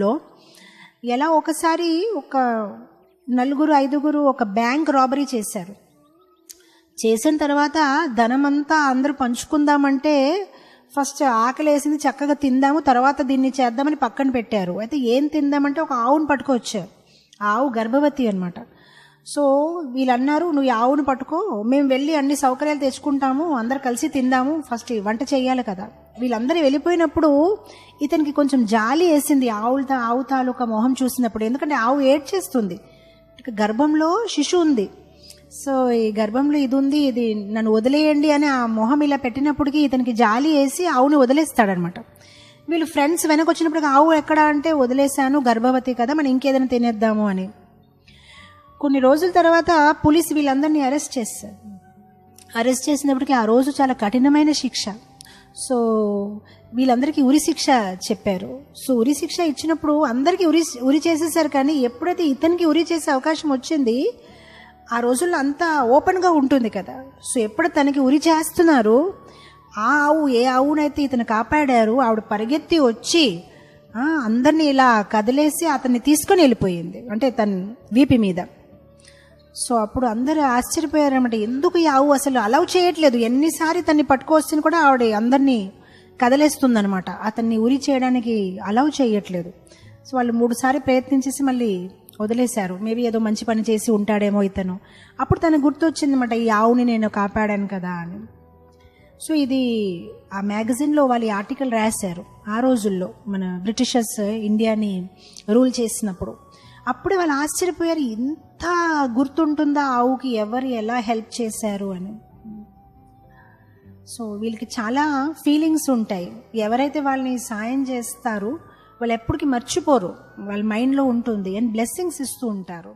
లో ఎలా ఒకసారి ఒక నలుగురు ఐదుగురు ఒక బ్యాంక్ రాబరీ చేశారు. చేసిన తర్వాత ధనమంతా అందరూ పంచుకుందామంటే ఫస్ట్ ఆకలి వేసింది చక్కగా తిందాము తర్వాత దీన్ని చేద్దామని పక్కన పెట్టారు. అయితే ఏం తిందామంటే ఒక ఆవును పట్టుకొచ్చారు. ఆవు గర్భవతి అనమాట సో వీళ్ళన్నారు నువ్వు ఆవును పట్టుకో మేము వెళ్ళి అన్ని సౌకర్యాలు తెచ్చుకుంటాము అందరు కలిసి తిందాము ఫస్ట్ వంట చేయాలి కదా. వీళ్ళందరూ వెళ్ళిపోయినప్పుడు ఇతనికి కొంచెం జాలి వేసింది. ఆవులతో ఆవు తాలూకా మొహం చూసినప్పుడు. ఎందుకంటే ఆవు ఏడ్చేస్తుంది. గర్భంలో శిశువు ఉంది. సో ఈ గర్భంలో ఇది ఉంది ఇది నన్ను వదిలేయండి అని ఆ మొహం ఇలా పెట్టినప్పటికీ ఇతనికి జాలి వేసి ఆవుని వదిలేస్తాడనమాట. వీళ్ళు ఫ్రెండ్స్ వెనక వచ్చినప్పుడు ఆవు ఎక్కడ అంటే వదిలేశాను గర్భవతి కదా మనం ఇంకేదైనా తినేద్దాము అని. కొన్ని రోజుల తర్వాత పోలీసు వీళ్ళందరినీ అరెస్ట్ చేస్తారు అరెస్ట్ చేసినప్పటికీ ఆ రోజు చాలా కఠినమైన శిక్ష. సో వీళ్ళందరికీ ఉరి శిక్ష చెప్పారు. సో ఉరి శిక్ష ఇచ్చినప్పుడు అందరికీ ఉరి ఉరి చేసేసారు కానీ ఎప్పుడైతే ఇతనికి ఉరి చేసే అవకాశం వచ్చింది ఆ రోజుల్లో అంతా ఓపెన్గా ఉంటుంది కదా. సో ఎప్పుడు తనకి ఉరి చేస్తున్నారు ఆ ఆవు ఏ ఆవునైతే ఇతను కాపాడారు ఆవిడ పరిగెత్తి వచ్చి అందరినీ ఇలా కదిలేసి అతన్ని తీసుకొని వెళ్ళిపోయింది. అంటే తన వీపి మీద. సో అప్పుడు అందరూ ఆశ్చర్యపోయారన్నమాట. ఎందుకు ఈ ఆవు అసలు అలౌ చేయట్లేదు? ఎన్నిసారి తన్ని పట్టుకొస్తే కూడా ఆవిడ అందరినీ కదలేస్తుందనమాట అతన్ని ఉరి చేయడానికి అలౌ చేయట్లేదు. సో వాళ్ళు మూడుసారి ప్రయత్నించేసి మళ్ళీ వదిలేశారు. మేబీ ఏదో మంచి పని చేసి ఉంటాడేమో ఇతను. అప్పుడు తనకు గుర్తొచ్చిందన్నమాట ఈ ఆవుని నేను కాపాడాను కదా అని. సో ఇది ఆ మ్యాగజైన్లో వాళ్ళు ఆర్టికల్ రాశారు. ఆ రోజుల్లో మన బ్రిటిషర్స్ ఇండియాని రూల్ చేసినప్పుడు. అప్పుడే వాళ్ళు ఆశ్చర్యపోయారు ఇంత గుర్తుంటుందా ఆవుకి? ఎవరు ఎలా హెల్ప్ చేశారు? అని. సో వీళ్ళకి చాలా ఫీలింగ్స్ ఉంటాయి. ఎవరైతే వాళ్ళని సాయం చేస్తారో వాళ్ళు ఎప్పటికీ మర్చిపోరు. వాళ్ళ మైండ్లో ఉంటుంది. అండ్ బ్లెస్సింగ్స్ ఇస్తూ ఉంటారు.